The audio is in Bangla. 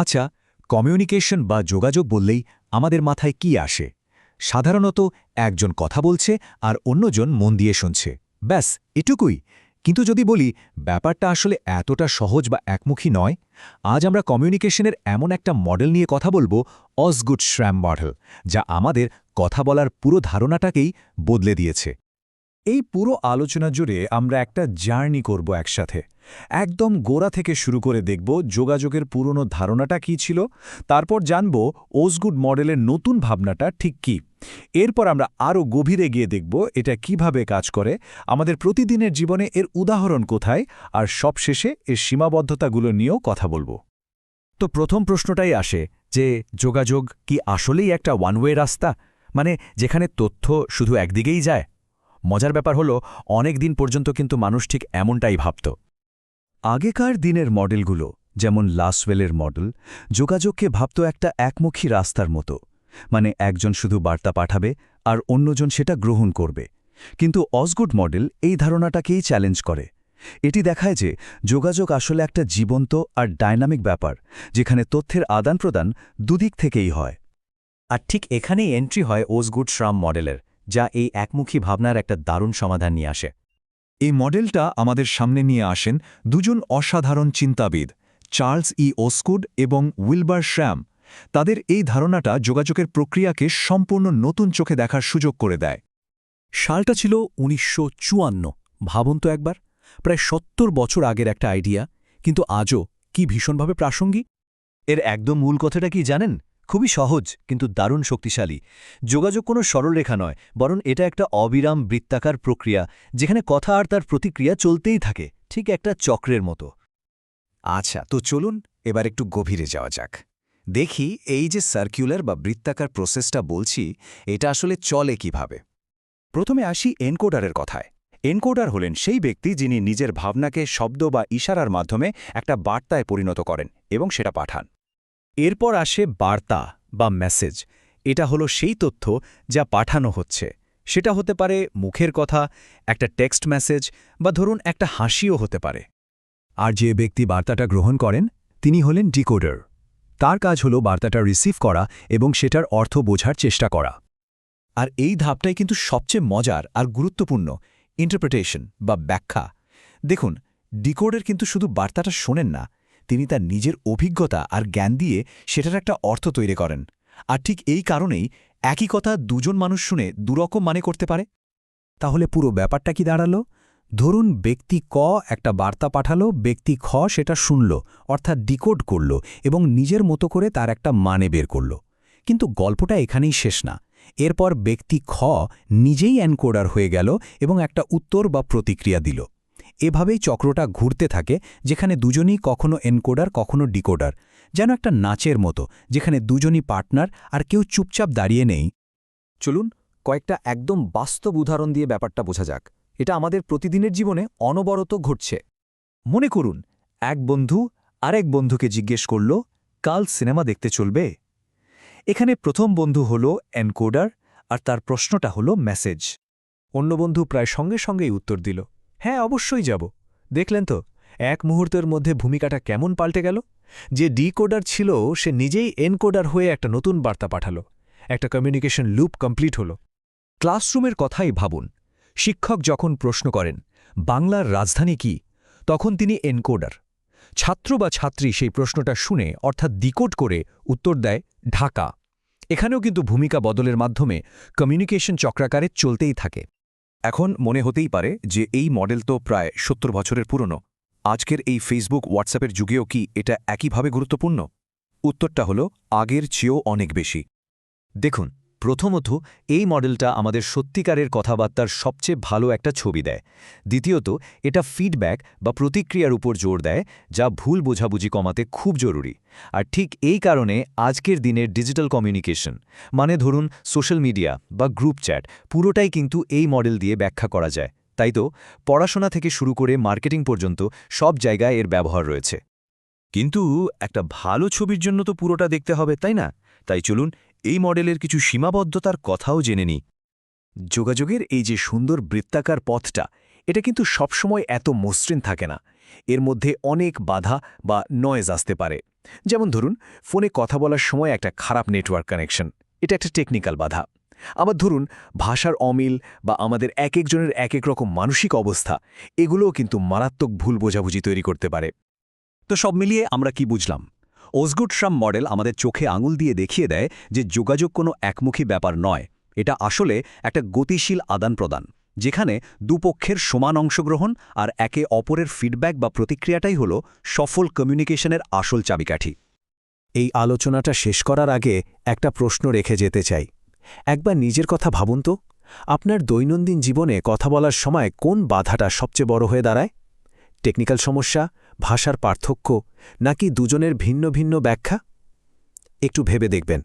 আচ্ছা কমিউনিকেশন বা যোগাযোগ বললেই আমাদের মাথায় কি আসে? সাধারণত একজন কথা বলছে আর অন্যজন মন দিয়ে শুনছে। ব্যাস, এটুকুই। কিন্তু যদি বলি, ব্যাপারটা আসলে এতটা সহজ বা একমুখী নয়, আজ আমরা কমিউনিকেশনের এমন একটা মডেল নিয়ে কথা বলব, অসগুড শ্র্যাম মডেল যা আমাদের কথা বলার পুরো ধারণাটাকেই বদলে দিয়েছে। এই পুরো আলোচনা জুড়ে আমরা একটা জার্নি করব একসাথে। একদম গোড়া থেকে শুরু করে দেখব যোগাযোগের পুরনো ধারণাটা কী ছিল, তারপর জানব ওসগুড মডেলের নতুন ভাবনাটা ঠিক কী। এরপর আমরা আরও গভীরে গিয়ে দেখব এটা কীভাবে কাজ করে, আমাদের প্রতিদিনের জীবনে এর উদাহরণ কোথায়, আর সবশেষে এর সীমাবদ্ধতাগুলো নিয়েও কথা বলব। তো প্রথম প্রশ্নটাই আসে যে যোগাযোগ কি আসলেই একটা ওয়ান ওয়ে রাস্তা? মানে যেখানে তথ্য শুধু একদিকেই যায়? মজার ব্যাপার হলো, অনেক দিন পর্যন্ত কিন্তু মানুষ ঠিক এমনটাই ভাবত। আগেকার দিনের মডেলগুলো, যেমন লাসওয়েলের মডেল, যোগাযোগকে ভাবত একটা একমুখী রাস্তার মতো। মানে একজন শুধু বার্তা পাঠাবে, আর অন্যজন সেটা গ্রহণ করবে। কিন্তু অসগুড মডেল এই ধারণাটাকেই চ্যালেঞ্জ করে। এটি দেখায় যে যোগাযোগ আসলে একটা জীবন্ত আর ডায়নামিক ব্যাপার, যেখানে তথ্যের আদান প্রদান দুদিক থেকেই হয়। আর ঠিক এখানেই এন্ট্রি হয় ওসগুড শ্রাম মডেলের। যা এই একমুখী ভাবনার একটা দারুণ সমাধান নিয়ে আসে। এই মডেলটা আমাদের সামনে নিয়ে আসেন দুজন অসাধারণ চিন্তাবিদ, চার্লস ই ওসকুড এবং উইলবার শ্যাম। তাদের এই ধারণাটা যোগাযোগের প্রক্রিয়াকে সম্পূর্ণ নতুন চোখে দেখার সুযোগ করে দেয়। সালটা ছিল উনিশশো চুয়ান্ন একবার। প্রায় সত্তর বছর আগের একটা আইডিয়া, কিন্তু আজও কি ভীষণভাবে প্রাসঙ্গিক? এর একদম মূল কথাটা কি জানেন? খুবই সহজ, কিন্তু দারুণ শক্তিশালী। যোগাযোগ কোনো সরলরেখা নয়, বরং এটা একটা অবিরাম বৃত্তাকার প্রক্রিয়া, যেখানে কথা আর তার প্রতিক্রিয়া চলতেই থাকে, ঠিক একটা চক্রের মতো। আচ্ছা তো চলুন এবার একটু গভীরে যাওয়া যাক। দেখি এই যে সার্কিউলার বা বৃত্তাকার প্রসেসটা বলছি, এটা আসলে চলে কীভাবে? প্রথমে আসি এনকোডারের কথায়। এনকোডার হলেন সেই ব্যক্তি যিনি নিজের ভাবনাকে শব্দ বা ইশারার মাধ্যমে একটা বার্তায় পরিণত করেন এবং সেটা পাঠান। এরপর আসে বার্তা বা মেসেজ। এটা হলো সেই তথ্য যা পাঠানো হচ্ছে। সেটা হতে পারে মুখের কথা, একটা টেক্সট মেসেজ বা ধরুন একটা হাসিও হতে পারে। আর যে ব্যক্তি বার্তাটা গ্রহণ করেন, তিনি হলেন ডিকোডার। তার কাজ হল বার্তাটা রিসিভ করা এবং সেটার অর্থ বোঝার চেষ্টা করা। আর এই ধাপটাই কিন্তু সবচেয়ে মজার আর গুরুত্বপূর্ণ ইন্টারপ্রিটেশন বা ব্যাখ্যা। দেখুন, ডিকোডের কিন্তু শুধু বার্তাটা শোনেন না তিনি তার নিজের অভিজ্ঞতা আর জ্ঞান দিয়ে সেটার একটা অর্থ তৈরি করেন। আর ঠিক এই কারণেই একই কথা দুজন মানুষ শুনে দুরকম মানে করতে পারে। তাহলে পুরো ব্যাপারটা কি দাঁড়াল? ধরুন ব্যক্তি ক একটা বার্তা পাঠালো, ব্যক্তি খ সেটা শুনল, অর্থাৎ ডিকোড করল এবং নিজের মতো করে তার একটা মানে বের করল। কিন্তু গল্পটা এখানেই শেষ না। এরপর ব্যক্তি খ নিজেই অ্যানকোডার হয়ে গেল এবং একটা উত্তর বা প্রতিক্রিয়া দিল। এভাবেই চক্রটা ঘুরতে থাকে, যেখানে দুজনই কখনো এনকোডার, কখনো ডিকোডার। যেন একটা নাচের মতো, যেখানে দুজনই পার্টনার আর কেউ চুপচাপ দাঁড়িয়ে নেই। চলুন, কয়েকটা একদম বাস্তব উদাহরণ দিয়ে ব্যাপারটা বোঝা যাক। এটা আমাদের প্রতিদিনের জীবনে অনবরত ঘটছে। মনে করুন, এক বন্ধু আরেক বন্ধুকে জিজ্ঞেস করল, কাল সিনেমা দেখতে চলবে? এখানে প্রথম বন্ধু হল এনকোডার আর তার প্রশ্নটা হল মেসেজ। অন্য বন্ধু প্রায় সঙ্গে সঙ্গেই উত্তর দিল হ্যাঁ অবশ্যই যাব। দেখলেন তো, এক মুহূর্তের মধ্যে ভূমিকাটা কেমন পাল্টে গেল? যে ডিকোডার ছিল, সে নিজেই এনকোডার হয়ে একটা নতুন বার্তা পাঠালো। একটা কমিউনিকেশন লুপ কমপ্লিট হল। ক্লাসরুমের কথাই ভাবুন। শিক্ষক যখন প্রশ্ন করেন, বাংলার রাজধানী কি? তখন তিনি এনকোডার। ছাত্র বা ছাত্রী সেই প্রশ্নটা শুনে, অর্থাৎ ডিকোড করে, উত্তর দেয়, ঢাকা। এখানেও কিন্তু ভূমিকা বদলের মাধ্যমে কমিউনিকেশন চক্রাকারে চলতেই থাকে। এখন মনে হতেই পারে যে এই মডেল তো প্রায় সত্তর বছরের পুরনো। আজকের এই ফেসবুক হোয়াটসঅ্যাপের যুগেও কি এটা একইভাবে গুরুত্বপূর্ণ? উত্তরটা হল, আগের চেয়েও অনেক বেশি। দেখুন প্রথমত, এই মডেলটা আমাদের সত্যিকারের কথাবার্তার সবচেয়ে ভালো একটা ছবি দেয়। দ্বিতীয়ত, এটা ফিডব্যাক বা প্রতিক্রিয়ার উপর জোর দেয়, যা ভুল বোঝাবুঝি কমাতে খুব জরুরি। আর ঠিক এই কারণে আজকের দিনের ডিজিটাল কমিউনিকেশন মানে ধরুন সোশ্যাল মিডিয়া বা গ্রুপ চ্যাট পুরোটাই কিন্তু এই মডেল দিয়ে ব্যাখ্যা করা যায়। তাই তো, পড়াশোনা থেকে শুরু করে মার্কেটিং পর্যন্ত সব জায়গায় এর ব্যবহার রয়েছে। কিন্তু একটা ভালো ছবির জন্য তো পুরোটা দেখতে হবে, তাই না? তাই চলুন এই মডেলের কিছু সীমাবদ্ধতার কথাও জেনে নি যোগাযোগের এই যে সুন্দর বৃত্তাকার পথটা, এটা কিন্তু সবসময় এত মসৃণ থাকে না। এর মধ্যে অনেক বাধা বা নয়েজ আসতে পারে। যেমন ধরুন, ফোনে কথা বলার সময় একটা খারাপ নেটওয়ার্ক কানেকশন এটা একটা টেকনিক্যাল বাধা। আবার ধরুন, ভাষার অমিল বা আমাদের এক একজনের এক এক রকম মানসিক অবস্থা, এগুলোও কিন্তু মারাত্মক ভুল বোঝাবুঝি তৈরি করতে পারে। তো সব মিলিয়ে আমরা কি বুঝলাম? ওসগুডশ্রাম মডেল আমাদের চোখে আঙুল দিয়ে দেখিয়ে দেয় যে যোগাযোগ কোনো একমুখী ব্যাপার নয়। এটা আসলে একটা গতিশীল আদান প্রদান, যেখানে দুপক্ষের সমান অংশগ্রহণ আর একে অপরের ফিডব্যাক বা প্রতিক্রিয়াটাই হল সফল কমিউনিকেশনের আসল চাবিকাঠি। এই আলোচনাটা শেষ করার আগে একটা প্রশ্ন রেখে যেতে চাই। একবার নিজের কথা ভাবুন তো, আপনার দৈনন্দিন জীবনে কথা বলার সময় কোন বাধাটা সবচেয়ে বড় হয়ে দাঁড়ায়? টেকনিক্যাল সমস্যা ভাষার পার্থক্য নাকি দুজনের ভিন্ন ভিন্ন ব্যাখ্যা? একটু ভেবে দেখবেন।